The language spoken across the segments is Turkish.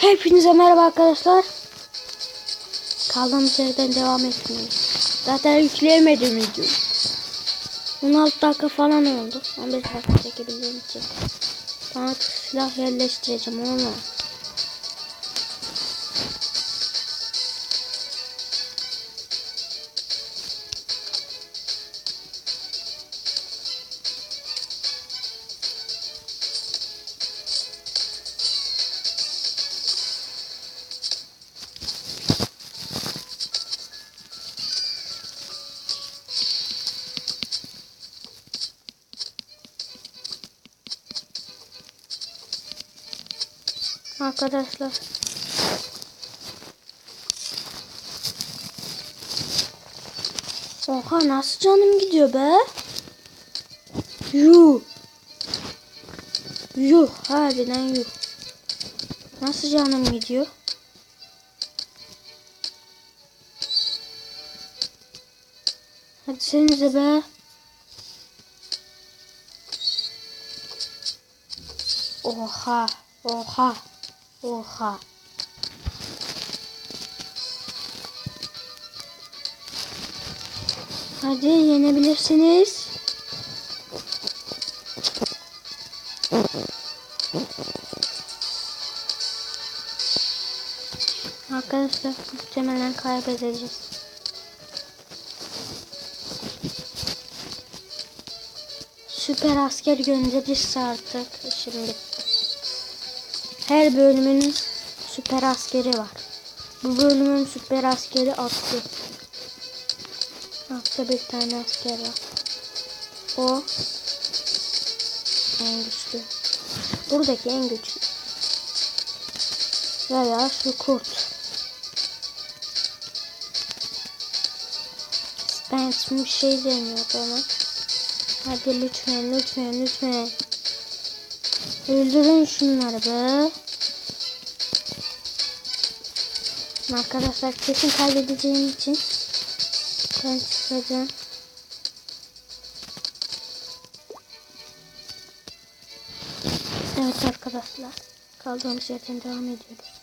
Hepinize merhaba arkadaşlar. Kaldığımız yerden devam etmiyoruz. Zaten yükleyemedim videoyu. 16 dakika falan oldu. 15 dakika çekebildiğim için. Artık silah yerleştireceğim onu. Arkadaşlar. Oha nasıl canım gidiyor be? Yuh. Yuh harbiden yuh. Nasıl canım gidiyor? Hadi senize be. Oha. Oha. Oha. Hadi yenebilirsiniz. Arkadaşlar muhtemelen kaybedeceğiz. Süper asker gönderirse artık işim bitti. Her bölümün süper askeri var. Bu bölümün süper askeri Aslı. Aslı bir tane asker var. O en güçlü. Buradaki en güçlü. Veya şu kurt. Ben şimdi bir şey demiyor bana. Hadi lütfen lütfen lütfen. Öldürün şunları be. Arkadaşlar kesin kaybedeceğim için ben çıkacağım. Evet arkadaşlar kaldığımız yerden devam ediyoruz.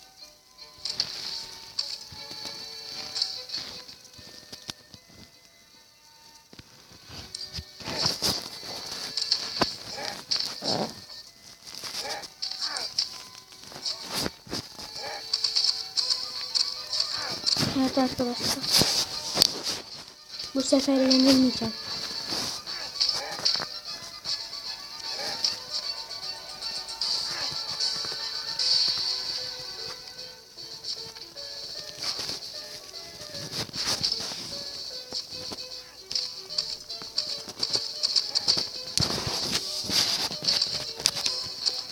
Evet arkadaşlar. Bu sefer yenilmeyeceğim.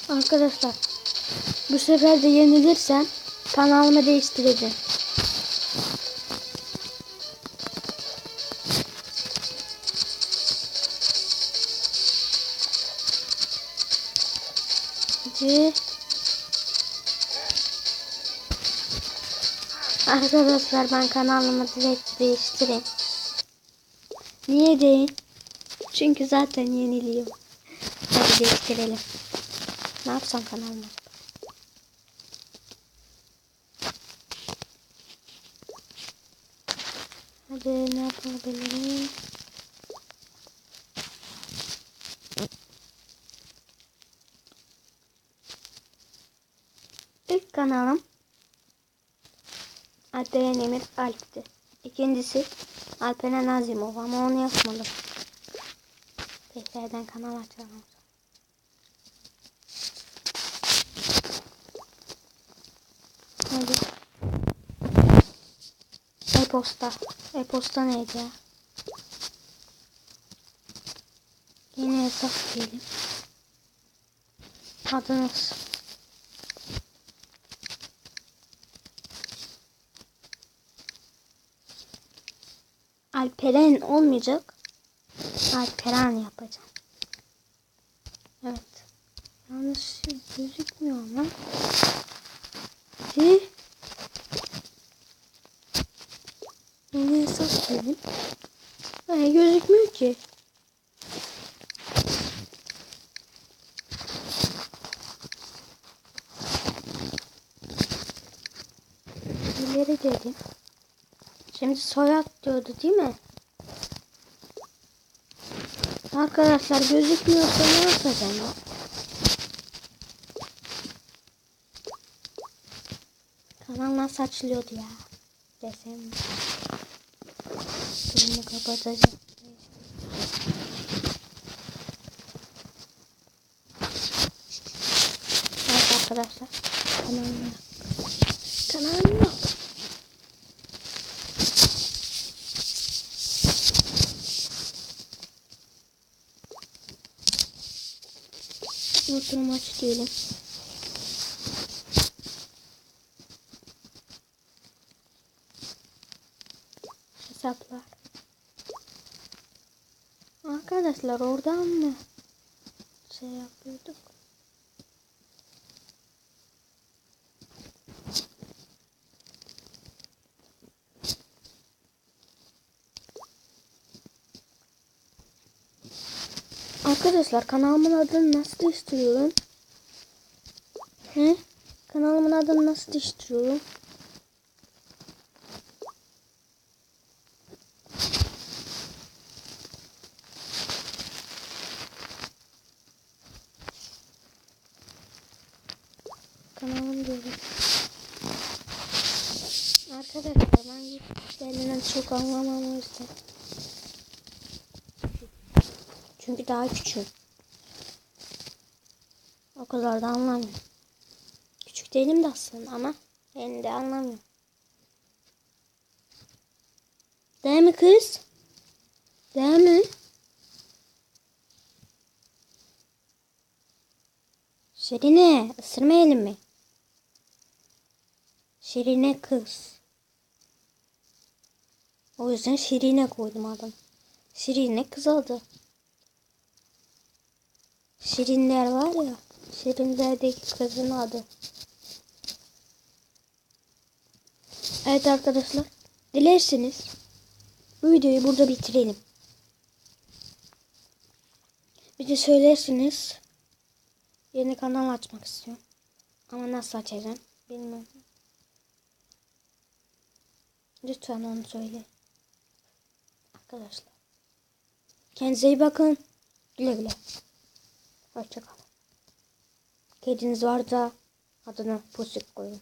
Arkadaşlar bu sefer de yenilirsem kanalımı değiştireceğim. Hadi. Arkadaşlar ben kanalımı direkt değiştireyim. Niye değil? Çünkü zaten yeniliyorum. Hadi değiştirelim. Ne yapsam kanalımı? Hadi ne yapabilirim? Kanalım Alperen Emir Alp'ti. İkincisi Alperen Azimov ama onu yapmadım. Tekrardan kanal açalım. Hadi. E-posta. E-posta neydi ya? Yeni hesap diyelim. Adınız. Alperen olmayacak. Alperen yapacağım. Evet. Yanlış gözükmüyor ama. Hadi. Yeni hesap diyelim. Ay gözükmüyor ki. isimleri dedim. Şimdi soyad diyordu değil mi? Arkadaşlar gözükmüyorsa ne yapacağım? ya? Kanal nasıl açılıyordu ya? Desem. Bunu kapatacağım. Evet arkadaşlar. Kanalım Kanalım Oturum aç diyelim. Hesaplar. Arkadaşlar oradan mı şey yapıyorduk? Arkadaşlar kanalımın adını nasıl değiştiriyorum? He? Kanalımın adını nasıl değiştiriyorum? Kanalım diyorum. Arkadaşlar ben kendimden çok anlamam o yüzden. Çünkü daha küçük. O kadar da anlamıyorum. Küçük değilim de aslında ama ben de anlamıyorum. Değil mi kız? Değil mi? Şirine ısırmayalım mı? Şirine kız. O yüzden Şirine koydum adım. Şirine kız adı. Şirinler var ya. Şirinlerdeki kızın adı. Evet arkadaşlar. Dilerseniz bu videoyu burada bitirelim. Bir de söylersiniz. Yeni kanal açmak istiyorum. Ama nasıl açacağım bilmiyorum. Lütfen onu söyle. Arkadaşlar. Kendinize iyi bakın. Güle güle. Hoşçakalın. Kediniz varsa adını Pusik koyun.